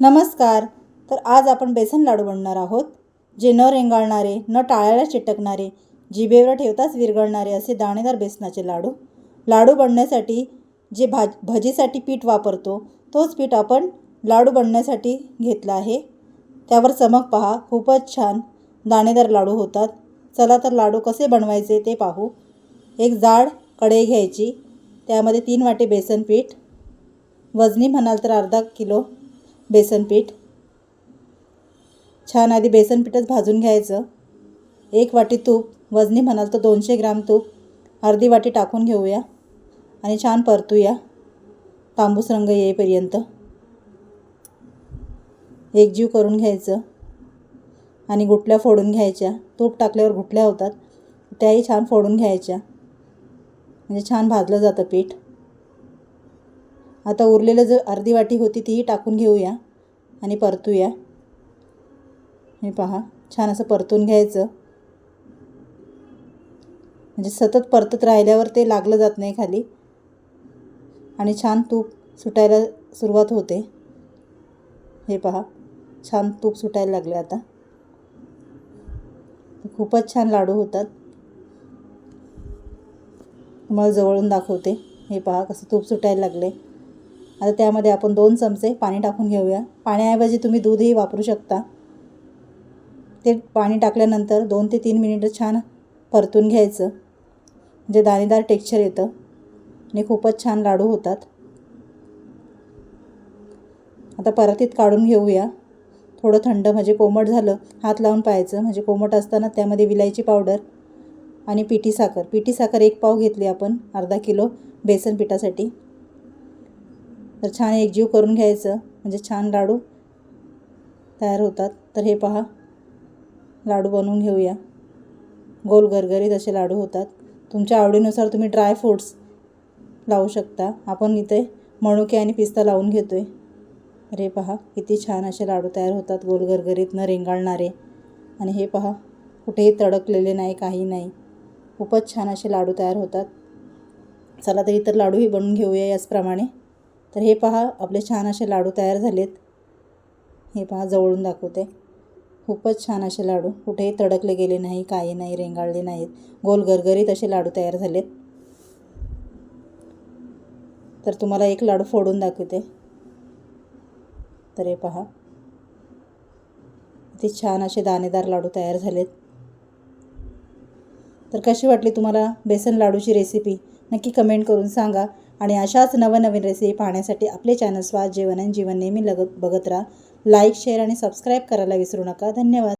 नमस्कार. तर आज आपण बेसन लाडू बनणार आहोत जे न रेंगाळणारे न टाळ्याला चिटकणारे जिभेवर ठेवताच विरघळणारे असे दाणेदार बेसनाचे लाडू. लाडू बनण्यासाठी जे भाज भजीसाठी पीठ वापरतो तोच पीठ आपण लाडू बनण्यासाठी घेतला आहे. त्यावर चमक पहा खूपच छान दाणेदार लाडू होतात. चला तर लाडू कसे बनवायचे ते पाहू. एक जाड कढई घ्यायची त्यामध्ये तीन वाटे बेसन पीठ वजनी म्हणाल तर अर्धा किलो बेसन पीठ. छान आधी बेसन पीठच भाजून घ्यायचं. एक वाटी तूप वजनी म्हणाल तर दोनशे ग्राम तूप अर्धी वाटी टाकून घेऊया आणि छान परतूया. तांबूस रंग येईपर्यंत. एकजीव करून घ्यायचं आणि गुटल्या फोडून घ्यायच्या. तूप टाकल्यावर गुटल्या होतात त्याही छान फोडून घ्यायच्या. म्हणजे छान भाजलं जातं पीठ. आता उरलेलं जो अर्धी वाटी होती तीही टाकून घेऊया आणि परतूया. हे पहा छान असं परतून घ्यायचं. म्हणजे सतत परतत राहिल्यावर ते लागलं जात नाही खाली. आणि छान तूप सुटायला सुरुवात होते. हे पहा छान तूप सुटायला लागले आता. खूपच छान लाडू होतात. तुम्हाला जवळून दाखवते. हे पहा कसं तूप सुटायला लागले. आता त्यामध्ये आपण दोन चमचे पाणी टाकून घेऊया. पाण्याऐवजी तुम्ही दूधही वापरू शकता. ते पाणी टाकल्यानंतर दोन ते तीन मिनिटं छान परतून घ्यायचं. म्हणजे दाणेदार टेक्स्चर येतं आणि खूपच छान लाडू होतात. आता परतीत काढून घेऊया. थोडं थंड म्हणजे कोमट झालं हात लावून पाहायचं. म्हणजे कोमट असताना त्यामध्ये विलायची पावडर आणि पिठी साखर. पिठी साखर एक पाव घेतली आपण अर्धा किलो बेसन पिठासाठी. तर छान एकजीव करून घ्यायचं. म्हणजे छान लाडू तयार होतात. तर हे पहा. लाडू बनवून घेऊया. गोल गरगरीत असे लाडू होतात. तुमच्या आवडीनुसार तुम्ही ड्राय फ्रूट्स लावू शकता. आपण इथे मणुके आणि पिस्ता लावून घेतो आहे अरे पहा. किती छान असे लाडू तयार होतात. गोल गरगरीत न रेंगाळणारे. आणि हे पहा. कुठेही तडकलेले नाही काही नाही. खूपच छान असे लाडू तयार होतात. चला तर इतर लाडूही बनवून घेऊया याचप्रमाणे. तर हे पहा आपले छान असे लाडू तयार झालेत. हे पहा जवळून दाखवते. खूपच छान असे लाडू. कुठेही तडकले गेले नाही काही नाही रेंगाळले नाहीत. गोल गरगरीत असे लाडू तयार झालेत. तर तुम्हाला एक लाडू फोडून दाखवते. तर हे पहा. ते छान असे दाणेदार लाडू तयार झालेत. तर कशी वाटली तुम्हाला बेसन लाडूची रेसिपी नक्की कमेंट करून सांगा. आणि अशाच नवनवीन रेसिपी पाहण्यासाठी आपले चॅनल स्वाद जेवण आणि जीवन नेहमी लगत बघत राहा. लाईक शेअर आणि सबस्क्राईब करायला विसरू नका. धन्यवाद.